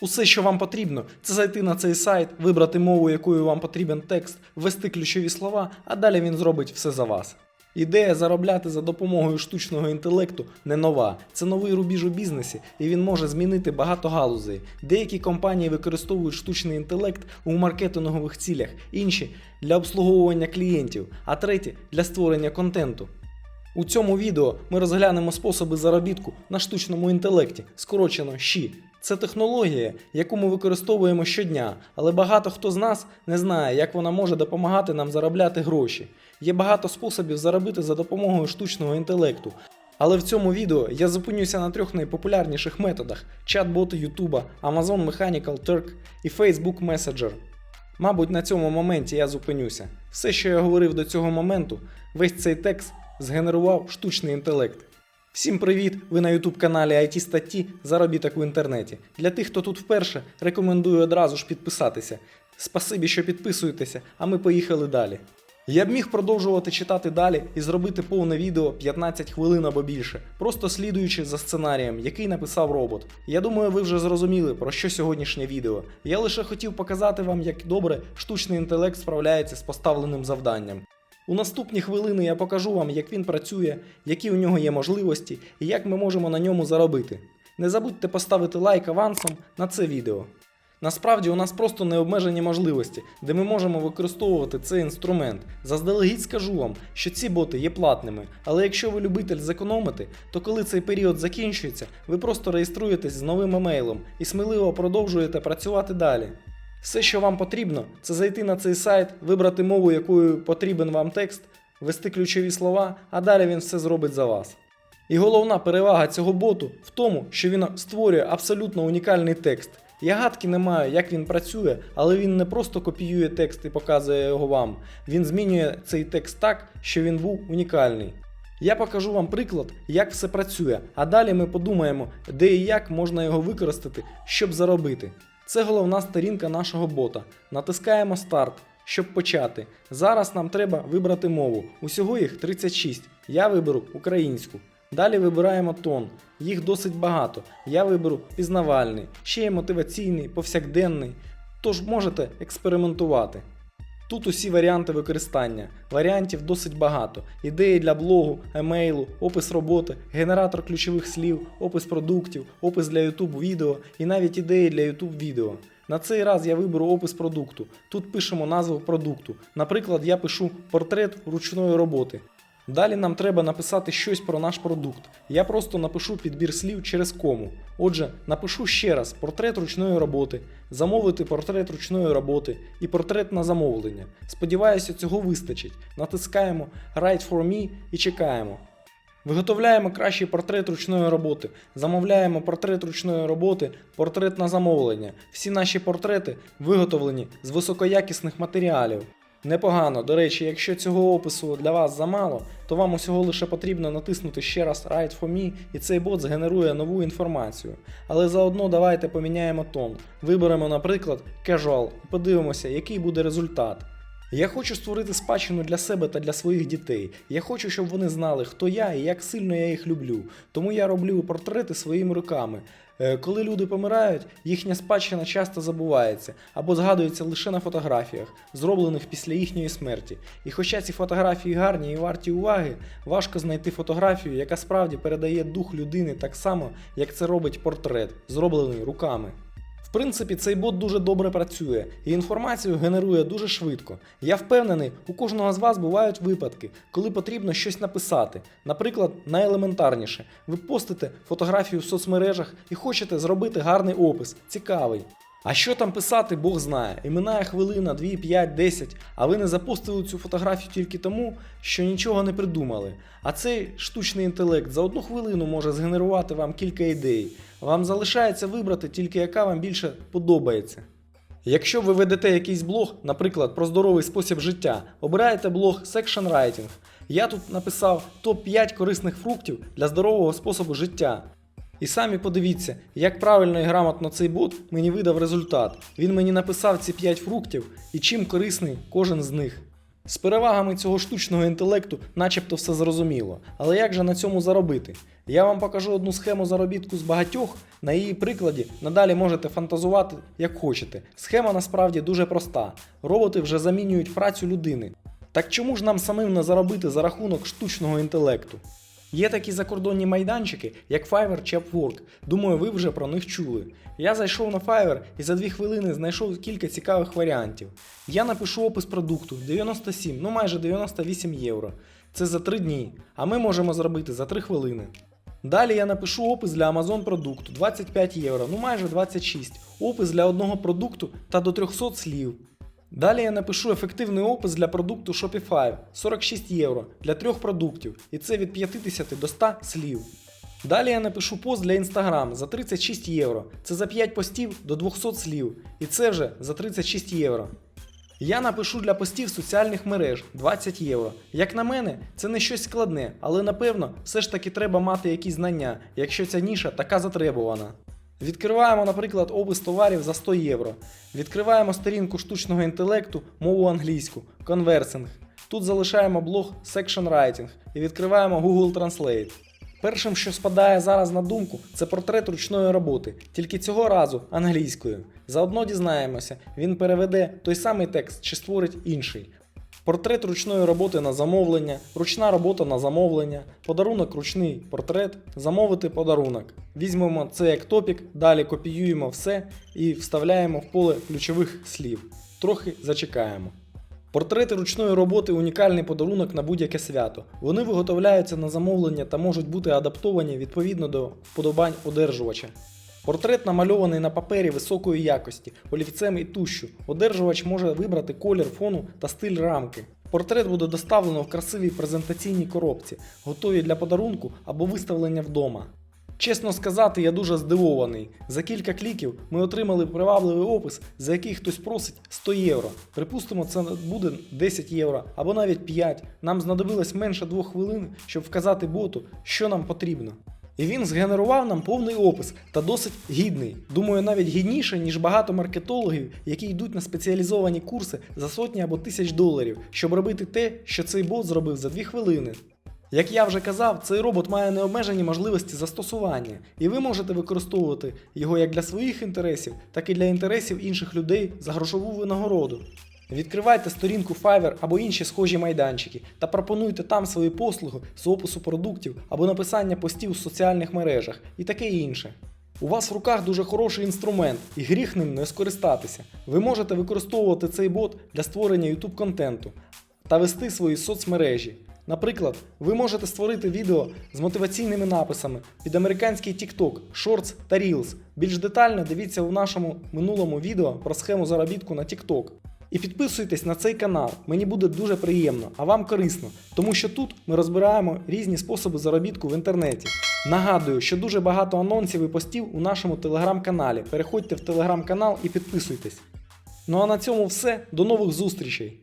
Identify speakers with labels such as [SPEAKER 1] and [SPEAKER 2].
[SPEAKER 1] Усе, що вам потрібно, це зайти на цей сайт, вибрати мову, якою вам потрібен текст, ввести ключові слова, а далі він зробить все за вас. Ідея заробляти за допомогою штучного інтелекту не нова. Це новий рубіж у бізнесі, і він може змінити багато галузей. Деякі компанії використовують штучний інтелект у маркетингових цілях, інші для обслуговування клієнтів, а треті для створення контенту. У цьому відео ми розглянемо способи заробітку на штучному інтелекті, скорочено «щі». Це технологія, яку ми використовуємо щодня, але багато хто з нас не знає, як вона може допомагати нам заробляти гроші. Є багато способів заробити за допомогою штучного інтелекту. Але в цьому відео я зупинюся на трьох найпопулярніших методах: чат-боти YouTube, Amazon Mechanical Turk і Facebook Messenger. Мабуть, на цьому моменті я зупинюся. Все, що я говорив до цього моменту, весь цей текст згенерував штучний інтелект. Всім привіт! Ви на YouTube каналі IT статті Заробіток в інтернеті. Для тих, хто тут вперше, рекомендую одразу ж підписатися. Спасибі, що підписуєтеся, а ми поїхали далі. Я б міг продовжувати читати далі і зробити повне відео 15 хвилин або більше, просто слідуючи за сценарієм, який написав робот. Я думаю, ви вже зрозуміли, про що сьогоднішнє відео. Я лише хотів показати вам, як добре штучний інтелект справляється з поставленим завданням. У наступні хвилини я покажу вам, як він працює, які у нього є можливості і як ми можемо на ньому заробити. Не забудьте поставити лайк авансом на це відео. Насправді у нас просто необмежені можливості, де ми можемо використовувати цей інструмент. Заздалегідь скажу вам, що ці боти є платними, але якщо ви любитель зекономити, то коли цей період закінчується, ви просто реєструєтесь з новим емейлом і сміливо продовжуєте працювати далі. Все, що вам потрібно, це зайти на цей сайт, вибрати мову, якою потрібен вам текст, ввести ключові слова, а далі він все зробить за вас. І головна перевага цього боту в тому, що він створює абсолютно унікальний текст. Я гадки не маю, як він працює, але він не просто копіює текст і показує його вам. Він змінює цей текст так, що він був унікальний. Я покажу вам приклад, як все працює, а далі ми подумаємо, де і як можна його використати, щоб заробити. Це головна сторінка нашого бота. Натискаємо старт, щоб почати. Зараз нам треба вибрати мову. Усього їх 36. Я виберу українську. Далі вибираємо тон. Їх досить багато. Я виберу пізнавальний, ще є мотиваційний, повсякденний. Тож можете експериментувати. Тут усі варіанти використання. Варіантів досить багато. Ідеї для блогу, емейлу, опис роботи, генератор ключових слів, опис продуктів, опис для YouTube відео і навіть ідеї для YouTube відео. На цей раз я виберу опис продукту. Тут пишемо назву продукту. Наприклад, я пишу портрет ручної роботи. Далі нам треба написати щось про наш продукт. Я просто напишу підбір слів через кому. Отже, напишу ще раз портрет ручної роботи, замовити портрет ручної роботи і портрет на замовлення. Сподіваюся, цього вистачить. Натискаємо Write for me і чекаємо. Виготовляємо кращий портрет ручної роботи, замовляємо портрет ручної роботи, портрет на замовлення. Всі наші портрети виготовлені з високоякісних матеріалів. Непогано, до речі, якщо цього опису для вас замало, то вам усього лише потрібно натиснути ще раз Write for me і цей бот згенерує нову інформацію. Але заодно давайте поміняємо тон. Виберемо, наприклад, Casual і подивимося, який буде результат. Я хочу створити спадщину для себе та для своїх дітей. Я хочу, щоб вони знали, хто я і як сильно я їх люблю. Тому я роблю портрети своїми руками. Е, Коли люди помирають, їхня спадщина часто забувається або згадується лише на фотографіях, зроблених після їхньої смерті. І хоча ці фотографії гарні і варті уваги, важко знайти фотографію, яка справді передає дух людини так само, як це робить портрет, зроблений руками. В принципі, цей бот дуже добре працює і інформацію генерує дуже швидко. Я впевнений, у кожного з вас бувають випадки, коли потрібно щось написати. Наприклад, найелементарніше, ви постите фотографію в соцмережах і хочете зробити гарний опис, цікавий. А що там писати, Бог знає. І минає хвилина, 2, 5, 10, а ви не запостили цю фотографію тільки тому, що нічого не придумали. А цей штучний інтелект за одну хвилину може згенерувати вам кілька ідей. Вам залишається вибрати тільки яка вам більше подобається. Якщо ви ведете якийсь блог, наприклад, про здоровий спосіб життя, обираєте блог Section Writing. Я тут написав топ-5 корисних фруктів для здорового способу життя. І самі подивіться, як правильно і грамотно цей бот мені видав результат. Він мені написав ці 5 фруктів і чим корисний кожен з них. З перевагами цього штучного інтелекту начебто все зрозуміло. Але як же на цьому заробити? Я вам покажу одну схему заробітку з багатьох. На її прикладі надалі можете фантазувати як хочете. Схема насправді дуже проста. Роботи вже замінюють працю людини. Так чому ж нам самим не заробити за рахунок штучного інтелекту? Є такі закордонні майданчики, як Fiverr чи Upwork. Думаю, ви вже про них чули. Я зайшов на Fiverr і за 2 хвилини знайшов кілька цікавих варіантів. Я напишу опис продукту 97, ну майже 98 євро. Це за 3 дні, а ми можемо зробити за 3 хвилини. Далі я напишу опис для Amazon продукту 25 євро, ну майже 26. Опис для одного продукту та до 300 слів. Далі я напишу ефективний опис для продукту Shopify 46 євро для трьох продуктів, і це від 50 до 100 слів. Далі я напишу пост для Instagram за 36 євро. Це за 5 постів до 200 слів, і це вже за 36 євро. Я напишу для постів соціальних мереж 20 євро. Як на мене, це не щось складне, але напевно все ж таки треба мати якісь знання, якщо ця ніша така затребувана. Відкриваємо, наприклад, опис товарів за 100 євро. Відкриваємо сторінку штучного інтелекту, мову англійську, конверсинг. Тут залишаємо блог Section Writing і відкриваємо Google Translate. Першим, що спадає зараз на думку, це портрет ручної роботи, тільки цього разу англійською. Заодно дізнаємося, він переведе той самий текст чи створить інший. Портрет ручної роботи на замовлення, ручна робота на замовлення, подарунок ручний портрет, замовити подарунок. Візьмемо це як топік, далі копіюємо все і вставляємо в поле ключових слів. Трохи зачекаємо. Портрети ручної роботи унікальний подарунок на будь-яке свято. Вони виготовляються на замовлення та можуть бути адаптовані відповідно до вподобань одержувача. Портрет намальований на папері високої якості, олівцем і тушшю. Одержувач може вибрати колір фону та стиль рамки. Портрет буде доставлено в красивій презентаційній коробці, готовій для подарунку або виставлення вдома. Чесно сказати, я дуже здивований. За кілька кліків ми отримали привабливий опис, за який хтось просить 100 євро. Припустимо, це буде 10 євро або навіть 5. Нам знадобилось менше 2 хвилин, щоб вказати боту, що нам потрібно. І він згенерував нам повний опис та досить гідний. Думаю, навіть гідніше, ніж багато маркетологів, які йдуть на спеціалізовані курси за сотні або тисяч доларів, щоб робити те, що цей бот зробив за 2 хвилини. Як я вже казав, цей робот має необмежені можливості застосування, і ви можете використовувати його як для своїх інтересів, так і для інтересів інших людей за грошову винагороду. Відкривайте сторінку Fiverr або інші схожі майданчики та пропонуйте там свої послуги з опису продуктів або написання постів у соціальних мережах і таке інше. У вас в руках дуже хороший інструмент, і гріх ним не скористатися. Ви можете використовувати цей бот для створення YouTube контенту та вести свої соцмережі. Наприклад, ви можете створити відео з мотиваційними написами під американський TikTok, Shorts та Reels. Більш детально дивіться у нашому минулому відео про схему заробітку на TikTok. І підписуйтесь на цей канал, мені буде дуже приємно, а вам корисно, тому що тут ми розбираємо різні способи заробітку в інтернеті. Нагадую, що дуже багато анонсів і постів у нашому телеграм-каналі. Переходьте в телеграм-канал і підписуйтесь. Ну а на цьому все. До нових зустрічей!